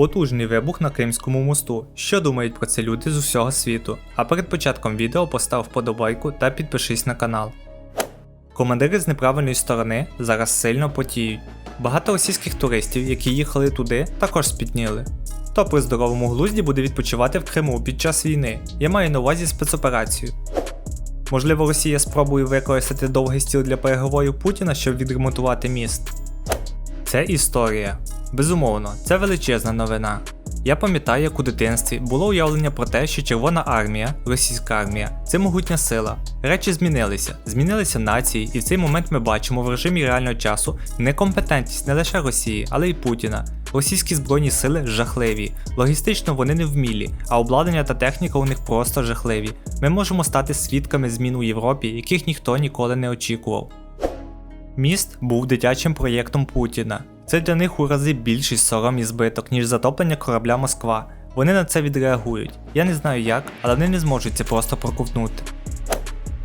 Потужний вибух на Кримському мосту. Що думають про це люди з усього світу? А перед початком відео постав вподобайку та підпишись на канал. Командири з неправильної сторони зараз сильно потіють. Багато російських туристів, які їхали туди, також спітніли. Хто при здоровому глузді буде відпочивати в Криму під час війни? Я маю на увазі спецоперацію. Можливо, Росія спробує використати довгий стіл для переговорів Путіна, щоб відремонтувати міст. Це історія. Безумовно, це величезна новина. Я пам'ятаю, як у дитинстві було уявлення про те, що Червона армія, російська армія, це могутня сила. Речі змінилися, змінилися нації, і в цей момент ми бачимо в режимі реального часу некомпетентність не лише Росії, але й Путіна. Російські збройні сили жахливі, логістично вони не вмілі, а обладнання та техніка у них просто жахливі. Ми можемо стати свідками змін у Європі, яких ніхто ніколи не очікував. Міст був дитячим проєктом Путіна. Це для них у рази більший сором і збиток, ніж затоплення корабля Москва. Вони на це відреагують. Я не знаю як, але вони не зможуть це просто проковтнути.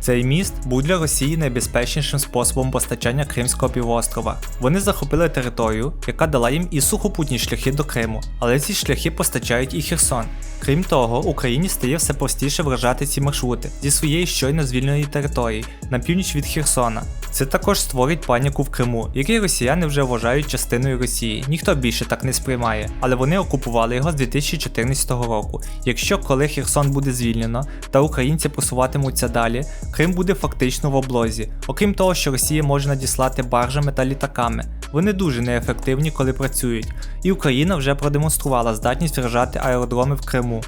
Цей міст був для Росії найбезпечнішим способом постачання Кримського півострова. Вони захопили територію, яка дала їм і сухопутні шляхи до Криму, але ці шляхи постачають і Херсон. Крім того, Україні стає все простіше вражати ці маршрути зі своєї щойно звільненої території на північ від Херсона. Це також створить паніку в Криму, який росіяни вже вважають частиною Росії. Ніхто більше так не сприймає, але вони окупували його з 2014 року. Якщо коли Херсон буде звільнено та українці просуватимуться далі, Крим буде фактично в облозі. Окрім того, що Росія може надіслати баржами та літаками. Вони дуже неефективні, коли працюють, і Україна вже продемонструвала здатність вражати аеродроми в Криму.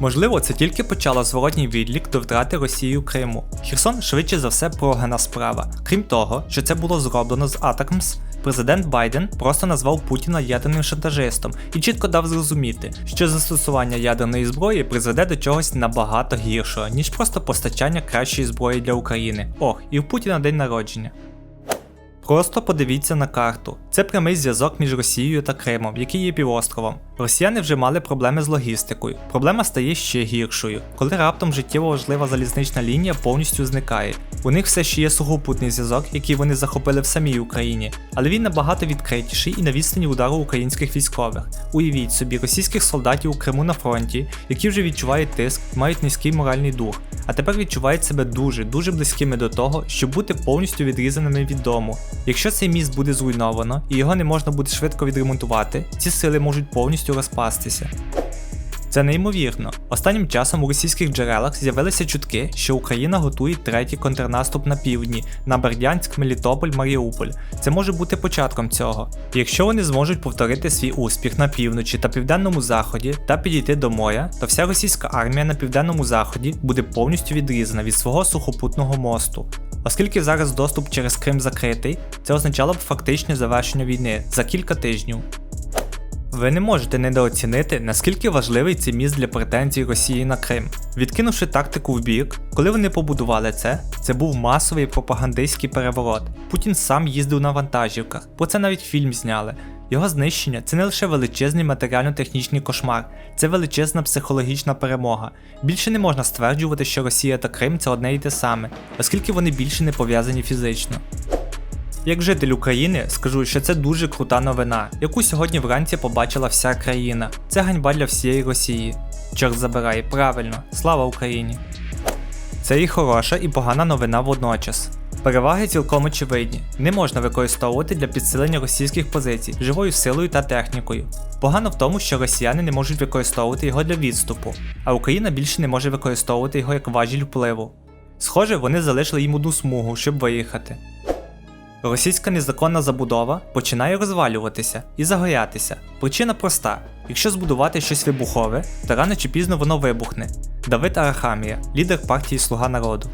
Можливо, це тільки почало зворотній відлік до втрати Росією Криму. Херсон швидше за все прогана справа. Крім того, що це було зроблено з Атакмс, президент Байден просто назвав Путіна ядерним шантажистом і чітко дав зрозуміти, що застосування ядерної зброї призведе до чогось набагато гіршого, ніж просто постачання кращої зброї для України. Ох, і в Путіна день народження. Просто подивіться на карту. Це прямий зв'язок між Росією та Кримом, який є півостровом. Росіяни вже мали проблеми з логістикою. Проблема стає ще гіршою, коли раптом життєво важлива залізнична лінія повністю зникає. У них все ще є сухопутний зв'язок, який вони захопили в самій Україні, але він набагато відкритіший і на відстані удару українських військових. Уявіть собі, російських солдатів у Криму на фронті, які вже відчувають тиск, мають низький моральний дух, а тепер відчувають себе дуже дуже близькими до того, щоб бути повністю відрізаними від дому. Якщо цей міст буде зруйновано і його не можна буде швидко відремонтувати, ці сили можуть повністю розпастися. Це неймовірно. Останнім часом у російських джерелах з'явилися чутки, що Україна готує третій контрнаступ на півдні на Бердянськ, Мелітополь, Маріуполь. Це може бути початком цього. Якщо вони зможуть повторити свій успіх на півночі та південному заході та підійти до моря, то вся російська армія на південному заході буде повністю відрізана від свого сухопутного мосту. Оскільки зараз доступ через Крим закритий, це означало б фактичне завершення війни за кілька тижнів. Ви не можете недооцінити, наскільки важливий цей міст для претензій Росії на Крим. Відкинувши тактику в бік, коли вони побудували це, це був масовий пропагандистський переворот. Путін сам їздив на вантажівках, про це навіть фільм зняли. Його знищення це не лише величезний матеріально-технічний кошмар, це величезна психологічна перемога. Більше не можна стверджувати, що Росія та Крим це одне і те саме, оскільки вони більше не пов'язані фізично. Як житель України, скажу, що це дуже крута новина, яку сьогодні вранці побачила вся країна. Це ганьба для всієї Росії. Чорт забирай, правильно, слава Україні. Це і хороша, і погана новина водночас. Переваги цілком очевидні, не можна використовувати для підсилення російських позицій живою силою та технікою. Погано в тому, що росіяни не можуть використовувати його для відступу, а Україна більше не може використовувати його як важіль впливу. Схоже, вони залишили їм одну смугу, щоб виїхати. Російська незаконна забудова починає розвалюватися і загорятися. Причина проста: якщо збудувати щось вибухове, то рано чи пізно воно вибухне. Давид Арахамія, лідер партії Слуга народу.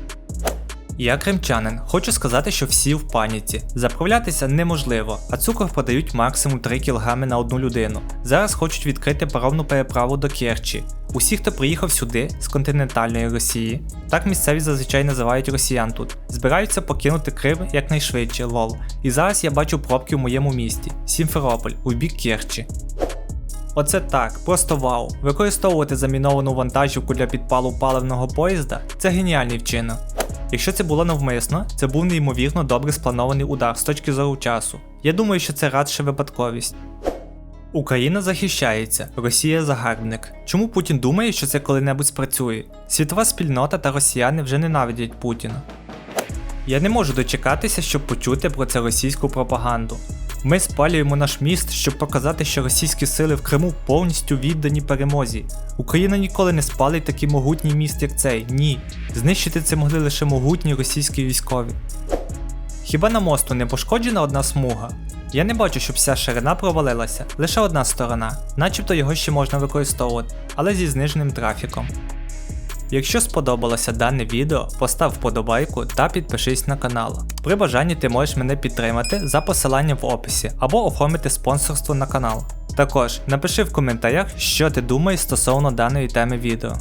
Я кримчанин, хочу сказати, що всі в паніці. Заправлятися неможливо, а цукор продають максимум 3 кг на одну людину. Зараз хочуть відкрити паромну переправу до Керчі. Усі, хто приїхав сюди з континентальної Росії, так місцеві зазвичай називають росіян тут, збираються покинути Крим якнайшвидше, лол. І зараз я бачу пробки в моєму місті Сімферополь, у бік Керчі. Оце так, просто вау. Використовувати заміновану вантажівку для підпалу паливного поїзда це геніальний вчинок. Якщо це було навмисно, це був неймовірно добре спланований удар з точки зору часу. Я думаю, що це радше випадковість. Україна захищається, Росія загарбник. Чому Путін думає, що це коли-небудь спрацює? Світова спільнота та росіяни вже ненавидять Путіна. Я не можу дочекатися, щоб почути про це російську пропаганду. Ми спалюємо наш міст, щоб показати, що російські сили в Криму повністю віддані перемозі. Україна ніколи не спалить такий могутній міст, як цей. Ні. Знищити це могли лише могутні російські військові. Хіба на мосту не пошкоджена одна смуга? Я не бачу, щоб вся ширина провалилася, лише одна сторона, начебто його ще можна використовувати, але зі зниженим трафіком. Якщо сподобалося дане відео, постав вподобайку та підпишись на канал. При бажанні ти можеш мене підтримати за посиланням в описі або оформити спонсорство на канал. Також напиши в коментарях, що ти думаєш стосовно даної теми відео.